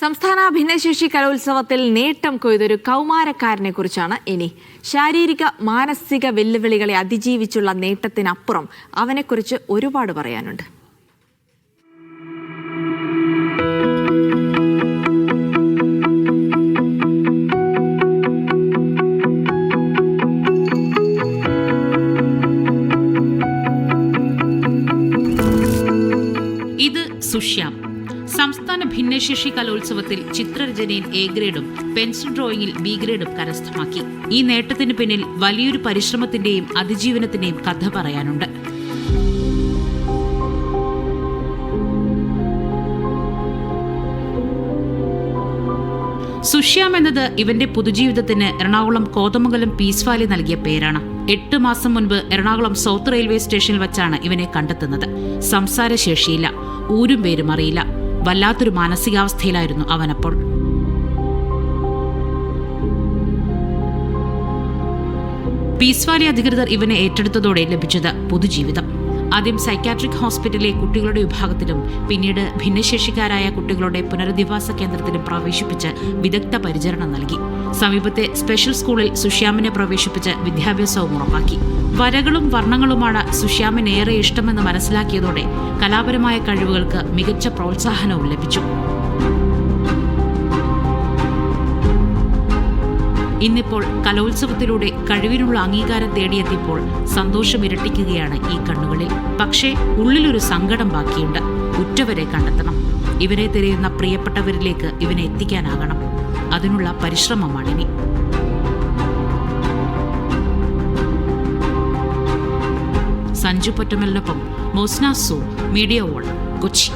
സംസ്ഥാന ഭിന്നശേഷി കലോത്സവത്തിൽ നേട്ടം കൊയ്തൊരു കൗമാരക്കാരനെ കുറിച്ചാണ് ഇനി. ശാരീരിക മാനസിക വെല്ലുവിളികളെ അതിജീവിച്ചുള്ള നേട്ടത്തിനപ്പുറം അവനെക്കുറിച്ച് ഒരുപാട് പറയാനുണ്ട്. ഇത് സുഷ്യാം സംസ്ഥാന ഭിന്നശേഷി കലോത്സവത്തിൽ ചിത്രരചനയിൽ എ ഗ്രേഡും പെൻസിൽ ഡ്രോയിങ്ങിൽ ബി ഗ്രേഡും കരസ്ഥമാക്കി. ഈ നേട്ടത്തിന് പിന്നിൽ വലിയൊരു പരിശ്രമത്തിന്റെയും അതിജീവനത്തിന്റെയും കഥ പറയാനുണ്ട്. സുഷ്യാം എന്നത് ഇവന്റെ പുതുജീവിതത്തിന് എറണാകുളം കോതമംഗലം പീസ് വാലി നൽകിയ പേരാണ്. എട്ട് മാസം മുൻപ് എറണാകുളം സൗത്ത് റെയിൽവേ സ്റ്റേഷനിൽ വച്ചാണ് ഇവനെ കണ്ടെത്തുന്നത്. സംസാരശേഷിയില്ല. ഊരും പേരും അറിയില്ല. വല്ലാത്തൊരു മാനസികാവസ്ഥയിലായിരുന്നു അവനപ്പോൾ. പീസ്വാലി അധികൃതർ ഇവനെ ഏറ്റെടുത്തതോടെ ലഭിച്ചത് പുതുജീവിതം. ആദ്യം സൈക്കാട്രിക് ഹോസ്പിറ്റലിലെ കുട്ടികളുടെ വിഭാഗത്തിലും പിന്നീട് ഭിന്നശേഷിക്കാരായ കുട്ടികളുടെ പുനരധിവാസ കേന്ദ്രത്തിലും പ്രവേശിപ്പിച്ച് വിദഗ്ധ പരിചരണം നൽകി. സമീപത്തെ സ്പെഷ്യൽ സ്കൂളിൽ സുഷ്യാമിനെ പ്രവേശിപ്പിച്ച് വിദ്യാഭ്യാസവും ഉറപ്പാക്കി. വരകളും വർണങ്ങളുമാണ് സുഷ്യാമിന് ഏറെ ഇഷ്ടമെന്ന് മനസ്സിലാക്കിയതോടെ കലാപരമായ കഴിവുകൾക്ക് മികച്ച പ്രോത്സാഹനവും ലഭിച്ചു. ഇന്നിപ്പോൾ കലോത്സവത്തിലൂടെ കഴിവിനുള്ള അംഗീകാരം തേടിയെത്തിയപ്പോൾ സന്തോഷം ഇരട്ടിക്കുകയാണ് ഈ കണ്ണുകളിൽ. പക്ഷേ ഉള്ളിലൊരു സങ്കടം ബാക്കിയുണ്ട്. ഉറ്റവരെ കണ്ടെത്തണം. ഇവരെ തിരയുന്ന പ്രിയപ്പെട്ടവരിലേക്ക് ഇവനെ എത്തിക്കാനാകണം. അതിനുള്ള പരിശ്രമമാണ് ഇനി സഞ്ജു പൊറ്റമലിനൊപ്പം മോസ്നാസു മീഡിയ വോൾ കൊച്ചി.